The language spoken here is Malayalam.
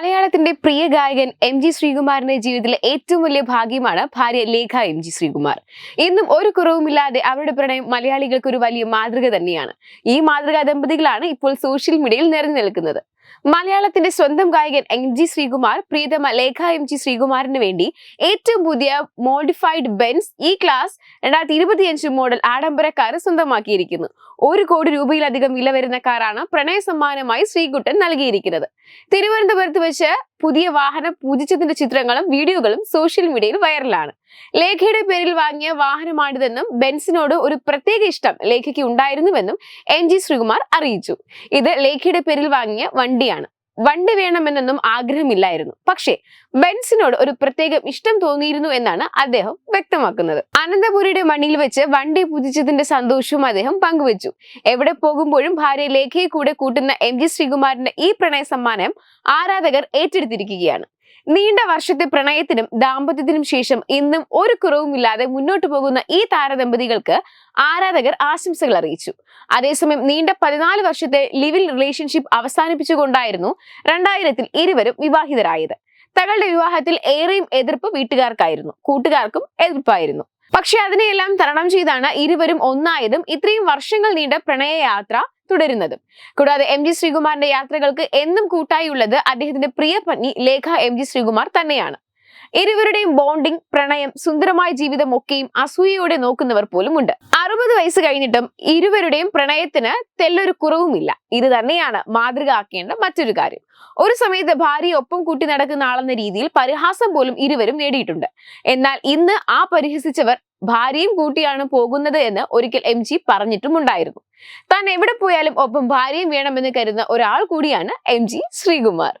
മലയാളത്തിന്റെ പ്രിയ ഗായകൻ എം ജി ശ്രീകുമാറിന്റെ ജീവിതത്തിലെ ഏറ്റവും വലിയ ഭാഗ്യമാണ് ഭാര്യ ലേഖ എം ജി ശ്രീകുമാർ. ഇന്നും ഒരു കുറവുമില്ലാതെ അവരുടെ പ്രണയം മലയാളികൾക്ക് ഒരു വലിയ മാതൃക തന്നെയാണ്. ഈ മാതൃകാ ദമ്പതികളാണ് ഇപ്പോൾ സോഷ്യൽ മീഡിയയിൽ നിറഞ്ഞു നിൽക്കുന്നത് മലയാളത്തിന്റെ സ്വന്തം ഗായകൻ എം ജി ശ്രീകുമാർ പ്രീതമ ലേഖ എം ജി ശ്രീകുമാറിന് വേണ്ടി ഏറ്റവും പുതിയ മോഡിഫൈഡ് ബെൻസ് ഇ ക്ലാസ് രണ്ടായിരത്തി ഇരുപത്തിയഞ്ച് മോഡൽ ആഡംബര കാർ സ്വന്തമാക്കിയിരിക്കുന്നു. ഒരു കോടി രൂപയിലധികം വില വരുന്ന കാറാണ് പ്രണയ സമ്മാനമായി ശ്രീകുട്ടൻ നൽകിയിരിക്കുന്നത്. തിരുവനന്തപുരത്ത് വെച്ച് പുതിയ വാഹനം പൂജിച്ചതിന്റെ ചിത്രങ്ങളും വീഡിയോകളും സോഷ്യൽ മീഡിയയിൽ വൈറലാണ്. ലേഖയുടെ പേരിൽ വാങ്ങിയ വാഹനമാണിതെന്നും ബെൻസിനോട് ഒരു പ്രത്യേക ഇഷ്ടം ലേഖയ്ക്ക് ഉണ്ടായിരുന്നുവെന്നും എം ജി ശ്രീകുമാർ അറിയിച്ചു. ഇത് ലേഖയുടെ പേരിൽ വാങ്ങിയ വണ്ടിയാണ്. വണ്ടി വേണമെന്നൊന്നും ആഗ്രഹമില്ലായിരുന്നു. പക്ഷേ ബെൻസിനോട് ഒരു പ്രത്യേകം ഇഷ്ടം തോന്നിയിരുന്നു എന്നാണ് അദ്ദേഹം വ്യക്തമാക്കുന്നത്. അനന്തപുരിയുടെ മണ്ണിൽ വെച്ച് വണ്ടി പൂജിച്ചതിന്റെ സന്തോഷവും അദ്ദേഹം പങ്കുവച്ചു. എവിടെ പോകുമ്പോഴും ഭാര്യ ലേഖയെ കൂടെ കൂട്ടുന്ന എം ജി ശ്രീകുമാറിന്റെ ഈ പ്രണയ സമ്മാനം ആരാധകർ ഏറ്റെടുത്തിരിക്കുകയാണ്. നീണ്ട വർഷത്തെ പ്രണയത്തിനും ദാമ്പത്യത്തിനും ശേഷം ഇന്നും ഒരു കുറവുമില്ലാതെ മുന്നോട്ടു പോകുന്ന ഈ താരദമ്പതികൾക്ക് ആരാധകർ ആശംസകൾ അറിയിച്ചു. അതേസമയം നീണ്ട പതിനാല് വർഷത്തെ ലിവിൽ റിലേഷൻഷിപ്പ് അവസാനിപ്പിച്ചുകൊണ്ടായിരുന്നു രണ്ടായിരത്തിൽ ഇരുവരും വിവാഹിതരായത്. തങ്ങളുടെ വിവാഹത്തിൽ ഏറെയും എതിർപ്പ് വീട്ടുകാർക്കായിരുന്നു. കൂട്ടുകാർക്കും എതിർപ്പായിരുന്നു. പക്ഷെ അതിനെയെല്ലാം തരണം ചെയ്താണ് ഇരുവരും ഒന്നായതും ഇത്രയും വർഷങ്ങൾ നീണ്ട പ്രണയയാത്ര തുടരുന്നതും. കൂടാതെ എം ജി ശ്രീകുമാറിന്റെ യാത്രകൾക്ക് എന്നും കൂട്ടായുള്ളത് അദ്ദേഹത്തിന്റെ പ്രിയ പത്നി ലേഖ എം ജി ശ്രീകുമാർ തന്നെയാണ്. ഇരുവരുടെയും ബോണ്ടിംഗ് പ്രണയം സുന്ദരമായ ജീവിതം ഒക്കെയും അസൂയയോടെ നോക്കുന്നവർ പോലും ഉണ്ട് അറുപത് വയസ്സ് കഴിഞ്ഞിട്ടും ഇരുവരുടെയും പ്രണയത്തിന് തെല്ലൊരു കുറവുമില്ല. ഇത് തന്നെയാണ് മാതൃക ആക്കേണ്ട മറ്റൊരു കാര്യം. ഒരു സമയത്ത് ഭാര്യ ഒപ്പം കൂട്ടി നടക്കുന്ന ആളെന്ന രീതിയിൽ പരിഹാസം പോലും ഇരുവരും നേടിയിട്ടുണ്ട്. എന്നാൽ ഇന്ന് ആ പരിഹസിച്ചവർ ഭാര്യയും കൂട്ടിയാണ് പോകുന്നത് എന്ന് ഒരിക്കൽ എം ജി പറഞ്ഞിട്ടുമുണ്ടായിരുന്നു താൻ എവിടെ പോയാലും ഒപ്പം ഭാര്യയും വേണമെന്ന് കരുതുന്ന ഒരാൾ കൂടിയാണ് എം ജി ശ്രീകുമാർ.